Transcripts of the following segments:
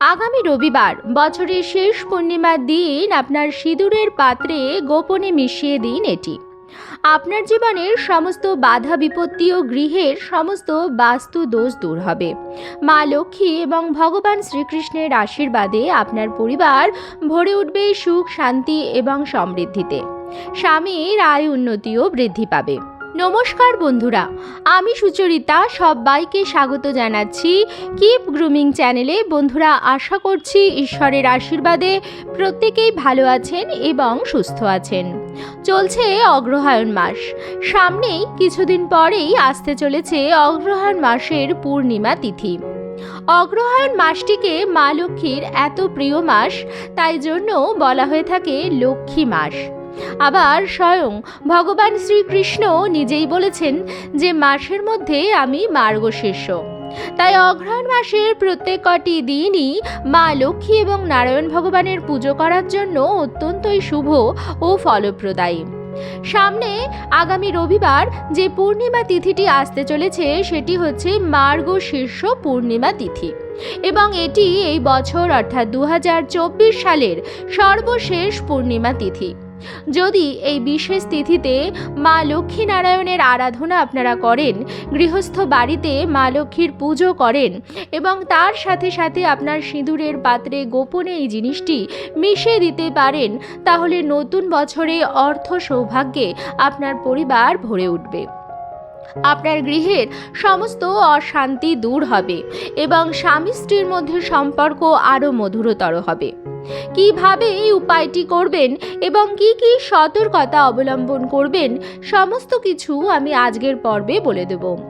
আগামী রবিবার বছরের শেষ পূর্ণিমার দিন আপনার সিঁদুরের পাত্রে গোপনে মিশিয়ে দিন এটি। আপনার জীবনের সমস্ত বাধা বিপত্তি ও গৃহের সমস্ত বাস্তু দোষ দূর হবে। মা লক্ষ্মী এবং ভগবান শ্রীকৃষ্ণের আশীর্বাদে আপনার পরিবার ভরে উঠবে সুখ, শান্তি এবং সমৃদ্ধিতে। স্বামীর আয় উন্নতিও বৃদ্ধি পাবে। নমস্কার বন্ধুরা, আমি সুচরিতা, সবাইকে স্বাগত জানাচ্ছি কিপ গ্রুমিং চ্যানেলে। বন্ধুরা, আশা করছি ঈশ্বরের আশীর্বাদে প্রত্যেকেই ভালো আছেন এবং সুস্থ আছেন। চলছে অগ্রহায়ণ মাস। সামনেই কিছুদিন পরেই আসতে চলেছে অগ্রহায়ণ মাসের পূর্ণিমা তিথি। অগ্রহায়ণ মাসটিকে মা লক্ষ্মীর এত প্রিয় মাস, তাই জন্য বলা হয়ে থাকে লক্ষ্মী মাস। আবার স্বয়ং ভগবান শ্রীকৃষ্ণ নিজেই বলেছেন যে মাসের মধ্যে আমি মার্গশীর্ষ। তাই অগ্রহায়ণ মাসের প্রত্যেক কটি দিনই মা লক্ষ্মী এবং নারায়ণ ভগবানের পুজো করার জন্য অত্যন্তই শুভ ও ফলপ্রদায়ী। সামনে আগামী রবিবার যে পূর্ণিমা তিথিটি আসতে চলেছে, সেটি হচ্ছে মার্গ শীর্ষ পূর্ণিমা তিথি। এবং এটি এই বছর অর্থাৎ দু হাজার চব্বিশ সালের সর্বশেষ পূর্ণিমা তিথি। যদি এই বিশেষ তিথিতে মা লক্ষ্মী নারায়ণের আরাধনা আপনারা করেন, গৃহস্থ বাড়িতে মা লক্ষ্মীর পুজো করেন এবং তার সাথে সাথে আপনার সিঁদুরের পাত্রে গোপনে এই জিনিসটি মিশে দিতে পারেন, তাহলে নতুন বছরে অর্থ সৌভাগ্যে আপনার পরিবার ভরে উঠবে। আপনার গৃহের সমস্ত অশান্তি দূর হবে এবং স্বামী স্ত্রীর মধ্যে সম্পর্ক আরও মধুরতর হবে। কীভাবে এই উপায়টি করবেন এবং কি কি সতর্কতা অবলম্বন করবেন, সমস্ত কিছু আমি আজকের পর্বে বলে দেব।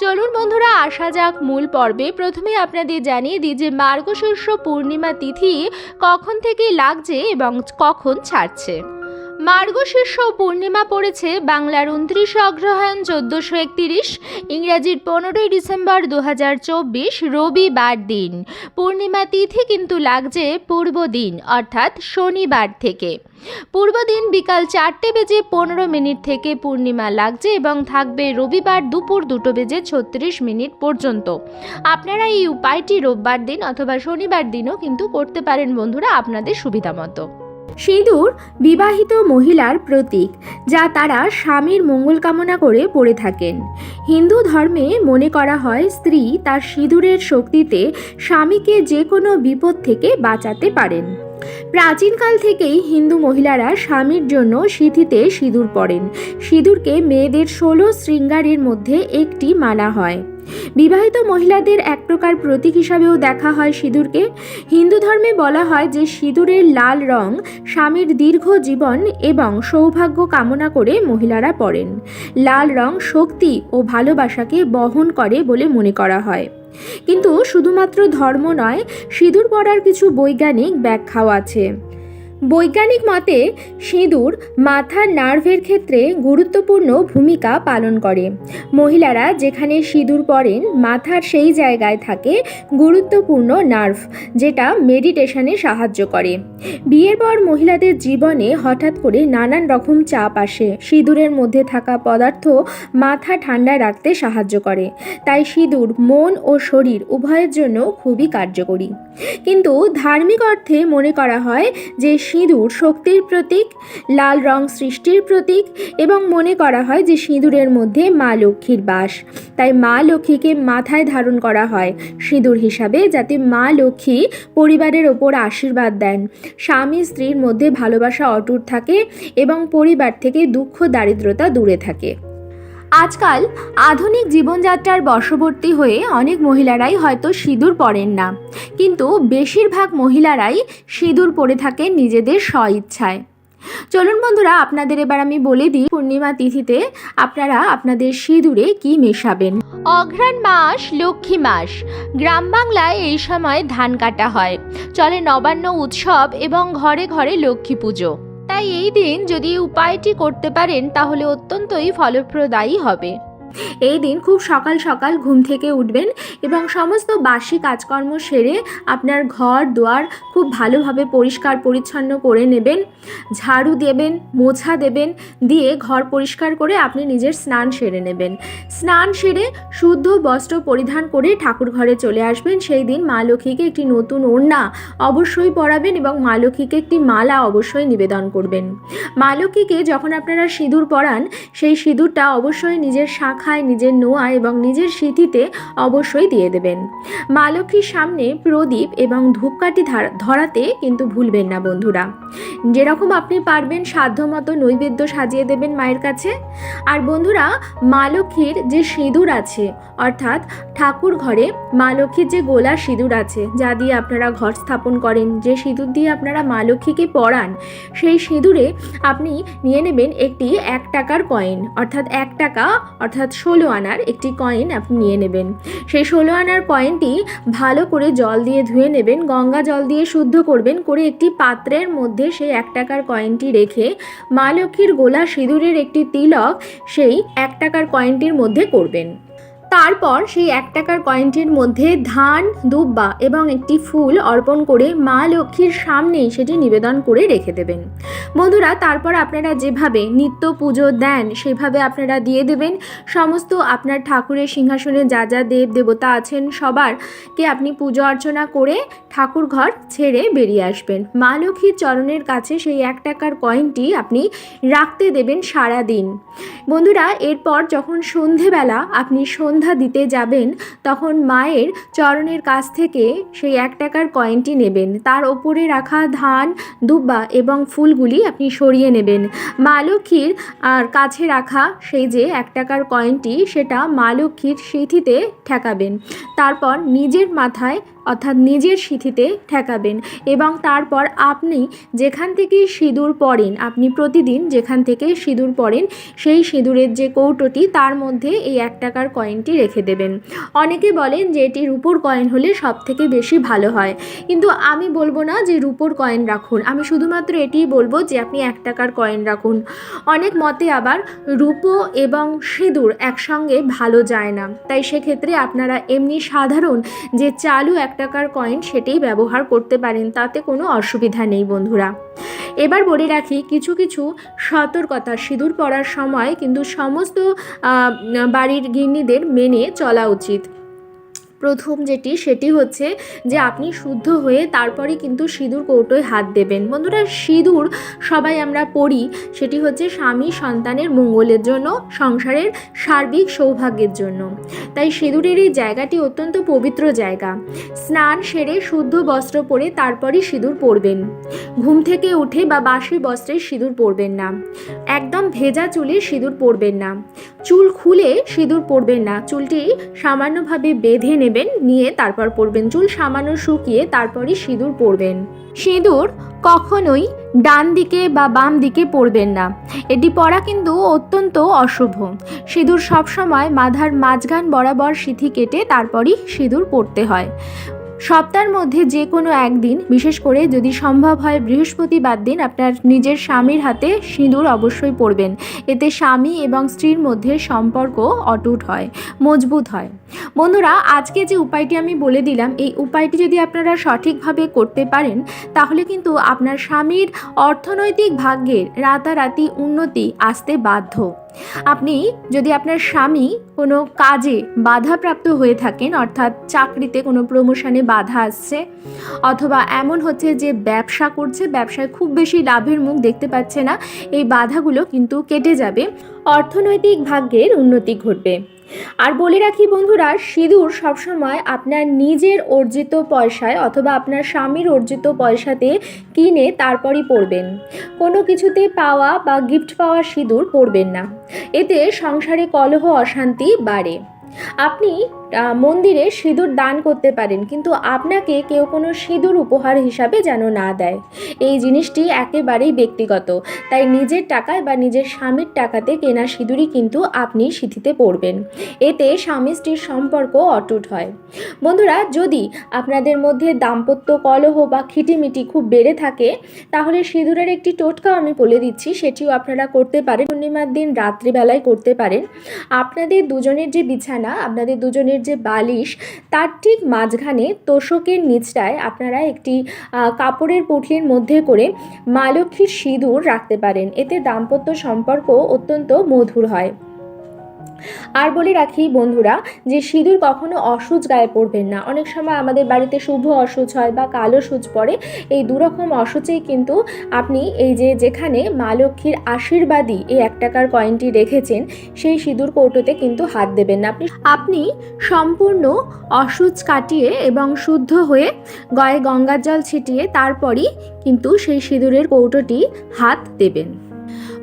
চলুন বন্ধুরা, আসা যাক মূল পর্বে। প্রথমে আপনাদের জানিয়ে দিই যে মার্গশীর্ষ পূর্ণিমা তিথি কখন থেকে লাগছে এবং কখন ছাড়ছে। মার্গশীর্ষ পূর্ণিমা পড়েছে বাংলার উনত্রিশে অগ্রহায়ণ চোদ্দোশো একতিরিশ, ইংরাজির পনেরোই ডিসেম্বর দু হাজার চব্বিশ, রবিবার দিন। পূর্ণিমা তিথি কিন্তু লাগছে পূর্ব দিন, অর্থাৎ শনিবার থেকে। পূর্ব দিন বিকাল চারটে বেজে পনেরো মিনিট থেকে পূর্ণিমা লাগছে এবং থাকবে রবিবার দুপুর দুটো বেজে ছত্রিশ মিনিট পর্যন্ত। আপনারা এই উপায়টি রোববার দিন অথবা শনিবার দিনও কিন্তু করতে পারেন বন্ধুরা, আপনাদের সুবিধা মতো। সিঁদুর বিবাহিত মহিলার প্রতীক, যা তারা স্বামীর মঙ্গল কামনা করে পড়ে থাকেন। হিন্দু ধর্মে মনে করা হয় স্ত্রী তার সিঁদুরের শক্তিতে স্বামীকে যে কোনো বিপদ থেকে বাঁচাতে পারেন। প্রাচীনকাল থেকেই হিন্দু মহিলারা স্বামীর জন্য সিঁথিতে সিঁদুর পরেন সিঁদুরকে মেয়েদের ষোলো শৃঙ্গারের মধ্যে একটি মানা হয়। বিবাহিত মহিলাদের এক প্রকার প্রতীক হিসাবেও দেখা হয় সিঁদুরকে। হিন্দু ধর্মে বলা হয় যে সিঁদুরের লাল রং স্বামীর দীর্ঘ জীবন এবং সৌভাগ্য কামনা করে মহিলারা পরেন লাল রং শক্তি ও ভালোবাসাকে বহন করে বলে মনে করা হয়। কিন্তু শুধুমাত্র ধর্ম নয়, সিঁদুর পরার কিছু বৈজ্ঞানিক ব্যাখ্যাও আছে। বৈজ্ঞানিক মতে, সিঁদুর মাথার নার্ভের ক্ষেত্রে গুরুত্বপূর্ণ ভূমিকা পালন করে। মহিলারা যেখানে সিঁদুর পরেন, মাথার সেই জায়গায় থাকে গুরুত্বপূর্ণ নার্ভ, যেটা মেডিটেশনে সাহায্য করে। বিয়ের পর মহিলাদের জীবনে হঠাৎ করে নানান রকম চাপ আসে। সিঁদুরের মধ্যে থাকা পদার্থ মাথা ঠান্ডা রাখতে সাহায্য করে। তাই সিঁদুর মন ও শরীর উভয়ের জন্য খুবই কার্যকরী। কিন্তু ধার্মিক অর্থে মনে করা হয় যে সিঁদুর শক্তির প্রতীক, লাল রং সৃষ্টির প্রতীক এবং মনে করা হয় যে সিঁদুরের মধ্যে মা লক্ষ্মীর বাস। তাই মা লক্ষ্মীকে মাথায় ধারণ করা হয় সিঁদুর হিসাবে যাতে মা লক্ষ্মী পরিবারের ওপর আশীর্বাদ দেন। স্বামী স্ত্রীর মধ্যে ভালোবাসা অটুট থাকে এবং পরিবার থেকে দুঃখ, দারিদ্রতা দূরে থাকে। আজকাল আধুনিক জীবনযাত্রার বশবর্তী হয়ে অনেক মহিলারাই হয়তো সিঁদুর পরেন না। কিন্তু বেশিরভাগ মহিলারাই সিঁদুর পরে থাকেন নিজেদের স্বইচ্ছায়। চলুন বন্ধুরা, আপনাদের এবার আমি বলে দিই, পূর্ণিমা তিথিতে আপনারা আপনাদের সিঁদুরে কি মেশাবেন? অঘ্রাণ মাস, লক্ষ্মী মাস। গ্রাম বাংলায় এই সময় ধান কাটা হয়। চলে নবান্ন উৎসব এবং ঘরে ঘরে লক্ষ্মী পুজো। তাই এই দিন যদি উপায়টি করতে পারেন তাহলে অত্যন্তই ফলপ্রদায়ী হবে। এই দিন খুব সকাল সকাল ঘুম থেকে উঠবেন এবং সমস্ত বাসি কাজকর্ম সেরে আপনার ঘর, দুয়ার খুব ভালোভাবে পরিষ্কার পরিচ্ছন্ন করে নেবেন। ঝাড়ু দেবেন, মোছা দেবেন, দিয়ে ঘর পরিষ্কার করে আপনি নিজের স্নান সেরে নেবেন। স্নান সেরে শুদ্ধ বস্ত্র পরিধান করে ঠাকুর ঘরে চলে আসবেন। সেই দিন মা লক্ষ্মীকে একটি নতুন ওড়না অবশ্যই পরাবেন এবং মা লক্ষ্মীকে একটি মালা অবশ্যই নিবেদন করবেন। মা লক্ষ্মীকে যখন আপনারা সিঁদুর পরান, সেই সিঁদুরটা অবশ্যই নিজের শাখায় নিজের নোয়া এবং নিজের সিঁথিতে অবশ্যই দিয়ে দেবেন। মা লক্ষ্মীর সামনে প্রদীপ এবং ধূপকাঠি ধার- ধরাতে কিন্তু ভুলবেন না বন্ধুরা। যেরকম আপনি পারবেন সাধ্যমতো নৈবেদ্য সাজিয়ে দেবেন মায়ের কাছে। আর বন্ধুরা মা লক্ষ্মীর যে সিঁদুর আছে, অর্থাৎ ঠাকুর ঘরে মা লক্ষ্মীর যে গোলার সিঁদুর আছে, যা দিয়ে আপনারা ঘর স্থাপন করেন, যে সিঁদুর দিয়ে আপনারা মা লক্ষ্মীকে পরান সেই সিঁদুরে আপনি নিয়ে নেবেন একটি এক টাকার কয়েন, অর্থাৎ এক টাকা, অর্থাৎ ষোলো আনার একটি কয়েন আপনি নিয়ে নেবেন। সেই ষোলো আনার কয়েনটি ভালো করে জল দিয়ে ধুয়ে নেবেন, গঙ্গা জল দিয়ে শুদ্ধ করবেন, করে একটি পাত্রের মধ্যে সেই এক টাকার কয়েনটি রেখে মা লক্ষ্মীর গোলা সিঁদুরের একটি তিলক সেই এক টাকার কয়েনটির মধ্যে করবেন। তারপর সেই এক টাকার কয়েনটির মধ্যে ধান, দুব্বা এবং একটি ফুল অর্পণ করে মা লক্ষ্মীর সামনেই সেটি নিবেদন করে রেখে দেবেন। বন্ধুরা, তারপর আপনারা যেভাবে নিত্য পুজো দেন, সেভাবে আপনারা দিয়ে দেবেন। সমস্ত আপনার ঠাকুরের সিংহাসনে যা যা দেব দেবতা আছেন, সবারকে আপনি পুজো অর্চনা করে ঠাকুর ঘর ছেড়ে বেরিয়ে আসবেন। মা লক্ষ্মীর চরণের কাছে সেই এক টাকার কয়েনটি আপনি রাখতে দেবেন সারা দিন বন্ধুরা, এরপর যখন সন্ধেবেলা আপনি সন্ধ্যা দিতে যাবেন, তখন মায়ের চরণের কাছ থেকে সেই এক টাকার কয়েনটি নেবেন। তার ওপরে রাখা ধান, দুব্বা এবং ফুলগুলি আপনি সরিয়ে নেবেন। মা লক্ষ্মীর আর কাছে রাখা সেই যে এক টাকার কয়েনটি, সেটা মা লক্ষ্মীর সিঁথিতে ঠেকাবেন। তারপর নিজের মাথায় অর্থাৎ নিজের সিঁথিতে ঠেকাবেন এবং তারপর আপনি যেখান থেকে সিঁদুর পরেন আপনি প্রতিদিন যেখান থেকে সিঁদুর পরেন সেই সিঁদুরের যে কৌটোটি, তার মধ্যে এই এক টাকার কয়েনটি রেখে দেবেন। অনেকে বলেন যে এটি রূপোর কয়েন হলে সব থেকে বেশি ভালো হয়। কিন্তু আমি বলব না যে রূপোর কয়েন রাখুন। আমি শুধুমাত্র এটিই বলব যে আপনি এক টাকার কয়েন রাখুন। অনেক মতে আবার রূপো এবং সিঁদুর একসঙ্গে ভালো যায় না। তাই সেক্ষেত্রে আপনারা এমনি সাধারণ যে চালু এক টাকার কয়েন সেটাই ব্যবহার করতে পারেন, তাতে কোনো অসুবিধা নেই বন্ধুরা। এবার বলে রাখি, কিছু কিছু সতর্কতা সিঁদুর পরার সময় কিন্তু সমস্ত বাড়ির গিন্নিদের মেনে চলা উচিত। প্রথম যেটি, সেটি হচ্ছে যে আপনি শুদ্ধ হয়ে তারপরে কিন্তু সিঁদুর কৌটোয় হাত দেবেন। বন্ধুরা, সিঁদুর সবাই আমরা পড়ি, সেটি হচ্ছে স্বামী সন্তানের মঙ্গলের জন্য, সংসারের সার্বিক সৌভাগ্যের জন্য। তাই সিঁদুরের এই জায়গাটি অত্যন্ত পবিত্র জায়গা। স্নান সেরে শুদ্ধ বস্ত্র পরে তারপরই সিঁদুর পরবেন। ঘুম থেকে উঠে বা বাসি বস্ত্রে সিঁদুর পরবেন না। একদম ভেজা চুলে সিঁদুর পরবেন না। চুল খুলে সিঁদুর পরবেন না। চুলটি সামান্যভাবে বেঁধে নেবেন। নিয়ে তারপর পরবেন, চুল সামান্য শুকিয়ে তারপরই সিঁদুর পরবেন। সিঁদুর কখনোই ডান দিকে বা বাম দিকে পরবেন না। এটি পরা কিন্তু অত্যন্ত অশুভ। সিঁদুর সবসময় মাথার মাঝখান বরাবর সিঁথি কেটে তারপরই সিঁদুর পরতে হয়। সপ্তাহের মধ্যে যে কোনো একদিন, বিশেষ করে যদি সম্ভব হয় বৃহস্পতিবার দিন, আপনার নিজের স্বামীর হাতে সিঁদুর অবশ্যই পরবেন। এতে স্বামী এবং স্ত্রীর মধ্যে সম্পর্ক অটুট হয়, মজবুত হয়। বন্ধুরা, আজকে যে উপায়টি আমি বলে দিলাম, এই উপায়টি যদি আপনারা সঠিকভাবে করতে পারেন, তাহলে কিন্তু আপনার স্বামীর অর্থনৈতিক ভাগ্যের রাতারাতি উন্নতি আসতে বাধ্য। আপনি যদি আপনার স্বামী কোনো কাজে বাধাপ্রাপ্ত হয়ে থাকেন, অর্থাৎ চাকরিতে কোনো প্রমোশনে বাধা আসছে, অথবা এমন হচ্ছে যে ব্যবসা করছে, ব্যবসায় খুব বেশি লাভের মুখ দেখতে পাচ্ছে না, এই বাধাগুলো কিন্তু কেটে যাবে। অর্থনৈতিক ভাগ্যের উন্নতি ঘটবে। আর বলে রাখি বন্ধুরা, সিঁদুর সবসময় আপনার নিজের অর্জিত পয়সায় অথবা আপনার স্বামীর অর্জিত পয়সাতে কিনে তারপরই পরবেন। কোনো কিছুতে পাওয়া বা গিফট পাওয়া সিঁদুর পরবেন না। এতে সংসারে কলহ, অশান্তি বাড়ে। আপনি মন্দিরে সিঁদুর দান করতে পারেন, কিন্তু আপনাকে কেউ কোনো সিঁদুর উপহার হিসাবে যেন না দেয়। এই জিনিসটি একেবারেই ব্যক্তিগত। তাই নিজের টাকায় বা নিজের স্বামীর টাকাতে কেনা সিঁদুরই কিন্তু আপনি সিঁথিতে পড়বেন। এতে স্বামী স্ত্রীর সম্পর্ক অটুট হয়। বন্ধুরা, যদি আপনাদের মধ্যে দাম্পত্য কলহ বা খিটিমিটি খুব বেড়ে থাকে, তাহলে সিঁদুরের একটি টোটকাও আমি বলে দিচ্ছি, সেটিও আপনারা করতে পারেন। পূর্ণিমার দিন রাত্রিবেলায় করতে পারেন। আপনাদের দুজনের যে বিছানা, আপনাদের দুজনের যে বালিশ, তার ঠিক মাঝখানে তোষকের নিচটায় আপনারা একটি কাপড়ের পুটলির মধ্যে করে মা লক্ষ্মীর সিঁদুর রাখতে পারেন। এতে দাম্পত্য সম্পর্ক অত্যন্ত মধুর হয়। আর বলে রাখি বন্ধুরা যে সিঁদুর কখনো অসুচ গায়ে পড়বেন না। অনেক সময় আমাদের বাড়িতে শুভ অসুচ হয় বা কালো সুচ পড়ে, এই দুরকম অসুচেই কিন্তু আপনি এই যে যেখানে মা লক্ষ্মীর আশীর্বাদী এই এক টাকার কয়েনটি রেখেছেন, সেই সিঁদুর কৌটোতে কিন্তু হাত দেবেন না। আপনি আপনি সম্পূর্ণ অসুচ কাটিয়ে এবং শুদ্ধ হয়ে গায়ে গঙ্গার জল ছিটিয়ে তারপরই কিন্তু সেই সিঁদুরের কৌটোটি হাত দেবেন।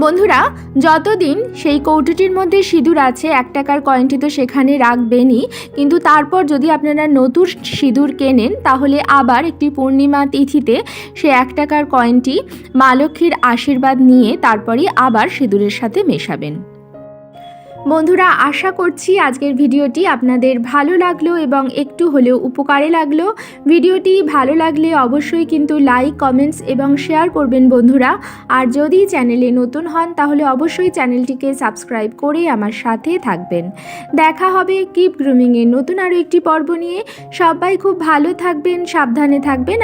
বন্ধুরা, যতদিন সেই কৌটোটির মধ্যে সিঁদুর আছে, এক টাকার কয়েনটি তো সেখানে রাখবেনই, কিন্তু তারপর যদি আপনারা নতুন সিঁদুর কেনেন, তাহলে আবার একটি পূর্ণিমা তিথিতে সে এক টাকার কয়েনটি মা লক্ষ্মীর আশীর্বাদ নিয়ে তারপরই আবার সিঁদুরের সাথে মেশাবেন। বন্ধুরা, আশা করছি আজকের ভিডিওটি আপনাদের ভালো লাগল এবং একটু হলেও উপকারে লাগল। ভিডিওটি ভালো লাগলে অবশ্যই কিন্তু লাইক, কমেন্টস এবং শেয়ার করবেন বন্ধুরা। আর যদি চ্যানেলে নতুন হন, তাহলে অবশ্যই চ্যানেলটিকে সাবস্ক্রাইব করে আমার সাথে থাকবেন। দেখা হবে কিপ গ্রুমিংয়ের নতুন আরও একটি পর্ব নিয়ে। সবাই খুব ভালো থাকবেন, সাবধানে থাকবেন।